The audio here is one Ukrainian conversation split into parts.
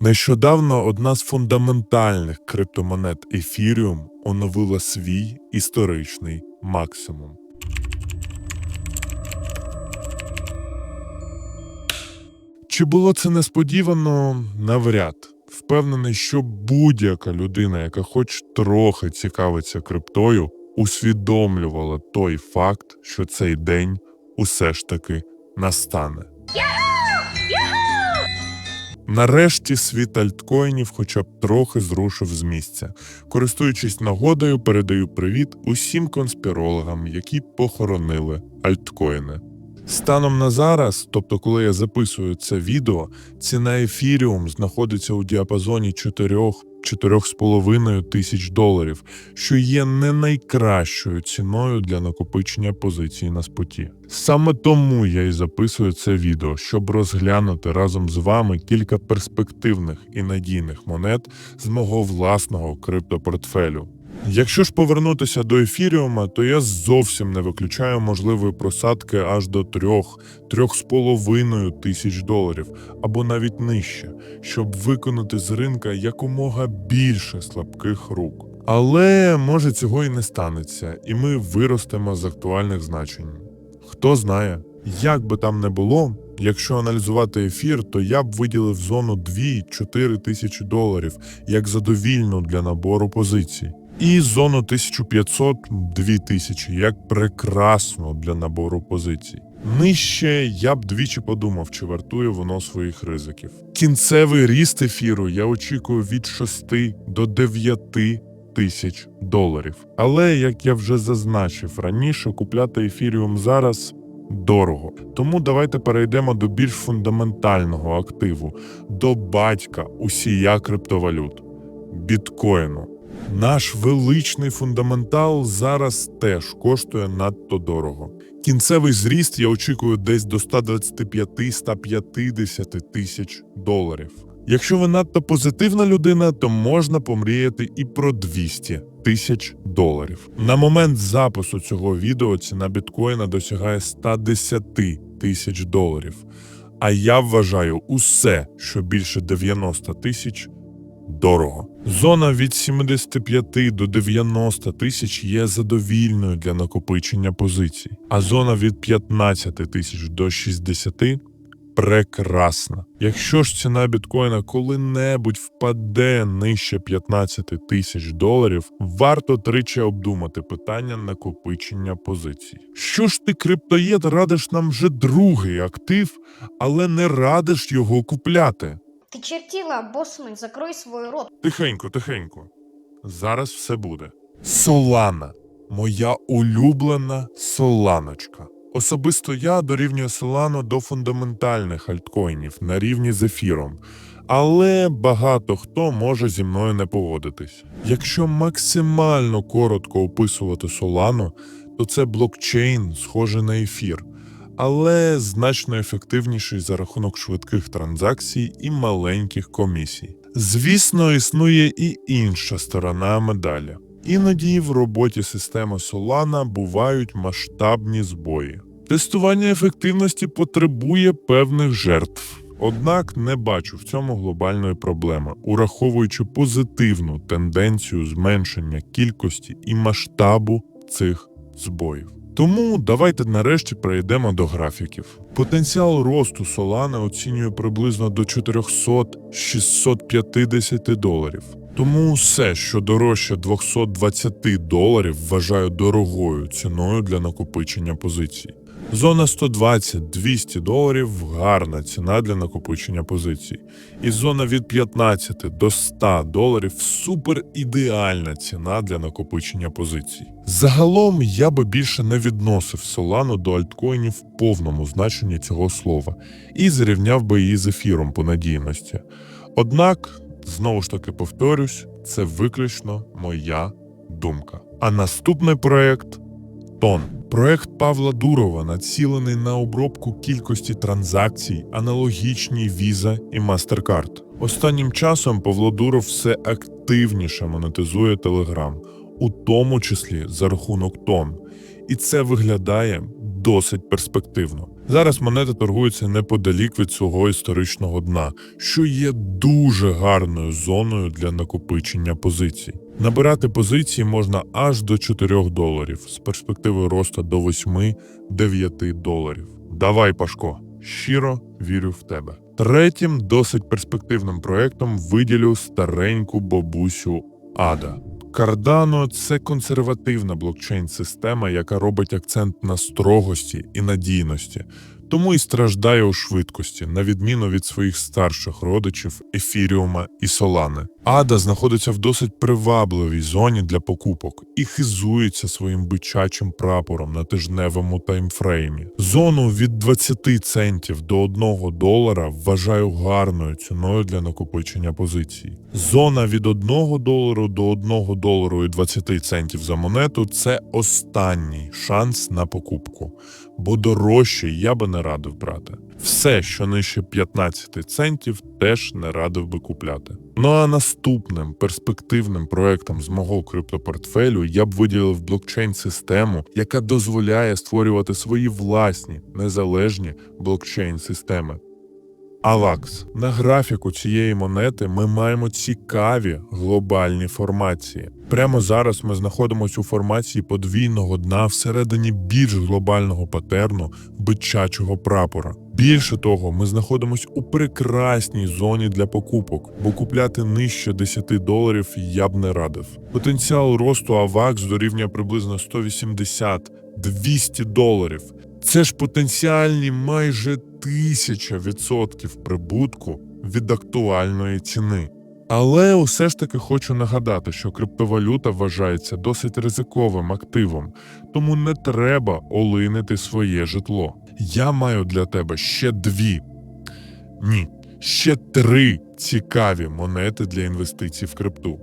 Нещодавно одна з фундаментальних криптомонет Ethereum оновила свій історичний максимум. Чи було це несподівано? Навряд. Впевнений, що будь-яка людина, яка хоч трохи цікавиться криптою, усвідомлювала той факт, що цей день усе ж таки настане. Нарешті світ альткоїнів хоча б трохи зрушив з місця. Користуючись нагодою, передаю привіт усім конспірологам, які похоронили альткоїни. Станом на зараз, тобто коли я записую це відео, ціна ефіріум знаходиться у діапазоні 4-4,5 тисяч доларів, що є не найкращою ціною для накопичення позицій на споті. Саме тому я і записую це відео, щоб розглянути разом з вами кілька перспективних і надійних монет з мого власного криптопортфелю. Якщо ж повернутися до ефіріума, то я зовсім не виключаю можливої просадки аж до 3-3,5 тисяч доларів або навіть нижче, щоб виконати з ринка якомога більше слабких рук. Але може цього і не станеться, і ми виростемо з актуальних значень. Хто знає, як би там не було, якщо аналізувати ефір, то я б виділив зону 2-4 тисячі доларів як задовільну для набору позицій. І зону 1500-2000 як прекрасно для набору позицій. Нижче я б двічі подумав, чи вартує воно своїх ризиків. Кінцевий ріст ефіру я очікую від 6 до 9 тисяч доларів. Але як я вже зазначив раніше, купляти ефіріум зараз дорого. Тому давайте перейдемо до більш фундаментального активу, до батька усія криптовалют біткоїну. Наш величний фундаментал зараз теж коштує надто дорого. Кінцевий зріст я очікую десь до 125-150 тисяч доларів. Якщо ви надто позитивна людина, то можна помріяти і про 200 тисяч доларів. На момент запису цього відео ціна біткоїна досягає 110 тисяч доларів. А я вважаю усе, що більше 90 тисяч дорого. Зона від 75 до 90 тисяч є задовільною для накопичення позицій, а зона від 15 тисяч до 60 прекрасна. Якщо ж ціна біткоїна коли-небудь впаде нижче 15 тисяч доларів, варто тричі обдумати питання накопичення позицій. Що ж ти, криптоєд, радиш нам вже другий актив, але не радиш його купляти? Ты чертила, боссмен, закрой свой рот. Тихенько, тихенько. Зараз все буде. Солана. Моя улюблена соланочка. Особисто я дорівнюю Солану до фундаментальних альткоїнів на рівні з ефіром. Але багато хто може зі мною не погодитись. Якщо максимально коротко описувати Солану, то це блокчейн, схожий на ефір, але значно ефективніший за рахунок швидких транзакцій і маленьких комісій. Звісно, існує і інша сторона медалі. Іноді в роботі системи Solana бувають масштабні збої. Тестування ефективності потребує певних жертв. Однак не бачу в цьому глобальної проблеми, ураховуючи позитивну тенденцію зменшення кількості і масштабу цих збоїв. Тому давайте нарешті перейдемо до графіків. Потенціал росту Solana оцінює приблизно до 400-650 доларів. Тому все, що дорожче 220 доларів, вважаю дорогою ціною для накопичення позицій. Зона 120-200 доларів гарна ціна для накопичення позицій. І зона від 15 до 100 доларів супер ідеальна ціна для накопичення позицій. Загалом я би більше не відносив Солану до альткоїнів в повному значенні цього слова і зрівняв би її з ефіром по надійності. Однак, знову ж таки повторюсь, це виключно моя думка. А наступний проект Тон. Проект Павла Дурова націлений на обробку кількості транзакцій, аналогічній Visa і MasterCard. Останнім часом Павло Дуров все активніше монетизує Telegram, у тому числі за рахунок тон. І це виглядає досить перспективно. Зараз монета торгується неподалік від свого історичного дна, що є дуже гарною зоною для накопичення позицій. Набирати позиції можна аж до 4 доларів з перспективою росту до 8-9 доларів. Давай, Пашко, щиро вірю в тебе. Третім досить перспективним проектом виділю стареньку бабусю Ада. Cardano – це консервативна блокчейн-система, яка робить акцент на строгості і надійності, тому і страждає у швидкості, на відміну від своїх старших родичів Ефіріума і Солани. Ада знаходиться в досить привабливій зоні для покупок і хизується своїм бичачим прапором на тижневому таймфреймі. Зону від 20 центів до 1 долара вважаю гарною ціною для накопичення позицій. Зона від 1 долару до 1 долару і 20 центів за монету це останній шанс на покупку, бо дорожче я би не радив брати. Все, що нижче 15 центів, теж не радив би купляти. Ну а наступним перспективним проектом з мого криптопортфелю я б виділив блокчейн-систему, яка дозволяє створювати свої власні незалежні блокчейн-системи. Авакс. На графіку цієї монети ми маємо цікаві глобальні формації. Прямо зараз ми знаходимося у формації подвійного дна всередині більш глобального патерну бичачого прапора. Більше того, ми знаходимося у прекрасній зоні для покупок, бо купляти нижче 10 доларів я б не радив. Потенціал росту Авакс дорівнює приблизно 180-200 доларів. Це ж потенціальні майже тисяча відсотків прибутку від актуальної ціни. Але усе ж таки хочу нагадати, що криптовалюта вважається досить ризиковим активом, тому не треба олинити своє житло. Я маю для тебе ще дві, ні, ще три цікаві монети для інвестицій в крипту.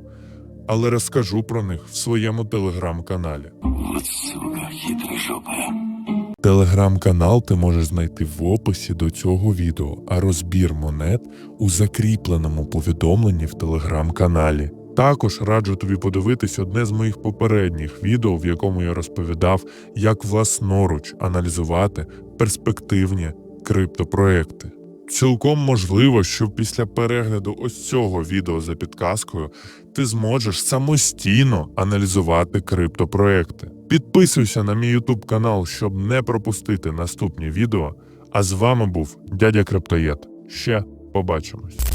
Але розкажу про них в своєму телеграм-каналі. Вот сука, хитрожопая. Телеграм-канал ти можеш знайти в описі до цього відео, а розбір монет у закріпленому повідомленні в телеграм-каналі. Також раджу тобі подивитись одне з моїх попередніх відео, в якому я розповідав, як власноруч аналізувати перспективні криптопроекти. Цілком можливо, що після перегляду ось цього відео за підказкою ти зможеш самостійно аналізувати криптопроекти. Підписуйся на мій YouTube канал, щоб не пропустити наступні відео. А з вами був дядя Криптоєд. Ще побачимось.